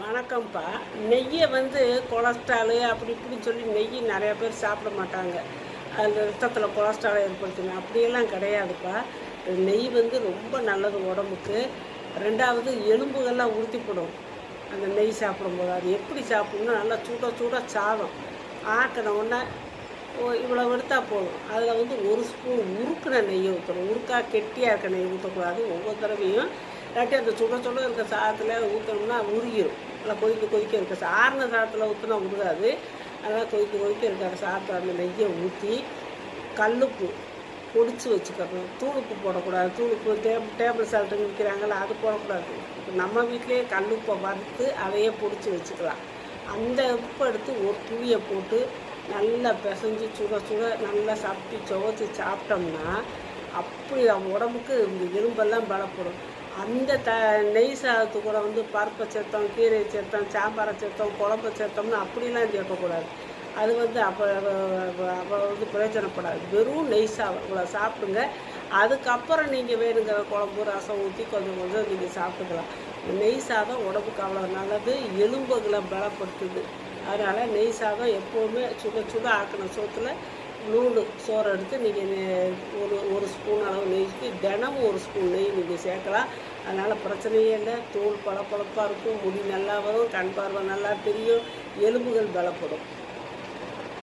வணக்கம்ப்பா. நெய்யை வந்து கொலஸ்ட்ராலு அப்படி இப்படின்னு சொல்லி நெய் நிறையா பேர் சாப்பிட மாட்டாங்க. அதில் ரத்தத்தில் கொலஸ்ட்ராலை ஏற்படுத்தணும் அப்படியெல்லாம் கிடையாதுப்பா. நெய் வந்து ரொம்ப நல்லது உடம்புக்கு. ரெண்டாவது எலும்புகள்லாம் உறுத்திப்படும். அந்த நெய் சாப்பிடும்போது. அது எப்படி சாப்பிடணும் நல்லா சூட சூட சாதம். ஆக்கின உடனே ஓ இவ்வளோ எடுத்தால் போதும். அதில் வந்து ஒரு ஸ்பூன் உருக்குன நெய்யை ஊற்றணும் உருக்காக கெட்டியாக இருக்க நெய் ஊற்றக்கூடாது ஒவ்வொரு தடவையும் இல்லாட்டி அந்த சுட சுட இருக்க சாதத்தில் ஊற்றணும்னா உருகிடும் நல்லா கொதிக்க கொதிக்க இருக்க. சா- சாதத்தில் ஊற்றினா விடுகாது நல்லா கொதிக்க கொதிக்க இருக்கிற சாதத்தில் அந்த நெய்யை ஊற்றி கல்லுப்பு பொடிச்சு வச்சுக்கணும். தூளுப்பு போடக்கூடாது. தூளுப்பு டேபிள் டேபிள் சால்ட்டுன்னு விற்கிறாங்கள அது போடக்கூடாது. நம்ம வீட்டிலேயே கல்லுப்பை வறுத்து அதையே பொடிச்சு வச்சுக்கலாம். அந்த உப்பை எடுத்து ஒரு துணியை போட்டு நல்லா பிசைஞ்சு சுட சுட நல்லா சாப்பிட்டு சுவைச்சி சாப்பிட்டோம்னா அப்படி நம்ம உடம்புக்கு இந்த எலும்பெல்லாம் பலப்படும். அந்த த நெய் சாதத்து கூட வந்து பருப்பை சேர்த்தோம் கீரை சேர்த்தோம் சாம்பாரை சேர்த்தோம் குழம்பை சேர்த்தோம்னு அப்படிலாம் சேர்க்கக்கூடாது. அது வந்து அப்போ அப்போ வந்து பிரயோஜனப்படாது. வெறும் நெய் சாதம். இவ்வளோ சாப்பிடுங்க. அதுக்கப்புறம் நீங்கள் வேணுங்கிற குழம்பு ரசம் ஊற்றி கொஞ்சம் கொஞ்சம் நீங்கள் சாப்பிட்டுக்கலாம். நெய் சாதம் உடம்புக்கு அவ்வளோ நல்லது. எலும்புகளை பலப்படுத்துது. அதனால் நெய் சாதம் எப்போவுமே சுட சுட ஆக்கின சோத்தில் நூல் சோறு எடுத்து நீங்கள் ஒரு ஒரு ஸ்பூன் அளவு நெய்க்கு தினமும் ஒரு ஸ்பூன் நெய் நீங்கள் சேர்க்கலாம். அதனால் பிரச்சனையே இல்லை. தோல் பளபளப்பாக இருக்கும். முடி நல்லா வரும். கண் பார்வை நல்லா தெரியும். எலும்புகள் பலப்படும்.